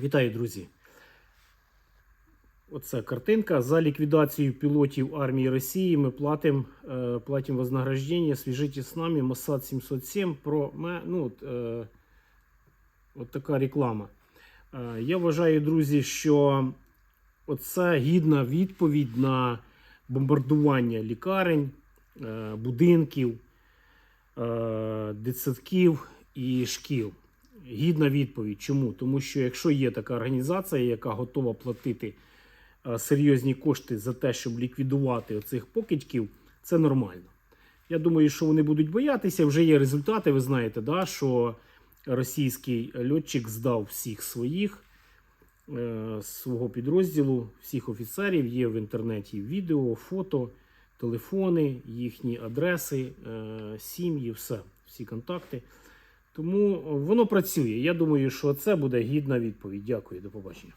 Вітаю, друзі. Оце картинка. За ліквідацію пілотів армії Росії ми платимо е, платим вознаграждення. Свяжитесь з нами, Моссад 707 про ну, от, е, от така реклама. Е, я вважаю, друзі, що оце гідна відповідь на бомбардування лікарень, е, будинків, е, дитсадків і шкіл. Гідна відповідь. Чому? Тому що якщо є така організація, яка готова платити е, серйозні кошти за те, щоб ліквідувати оцих покидьків, це нормально. Я думаю, що вони будуть боятися. Вже є результати. Ви знаєте, да, що російський льотчик здав всіх своїх е, свого підрозділу, всіх офіцерів. Є в інтернеті відео, фото, телефони, їхні адреси, е, сім'ї, все, всі контакти. Тому воно працює. Я думаю, що це буде гідна відповідь. Дякую, до побачення.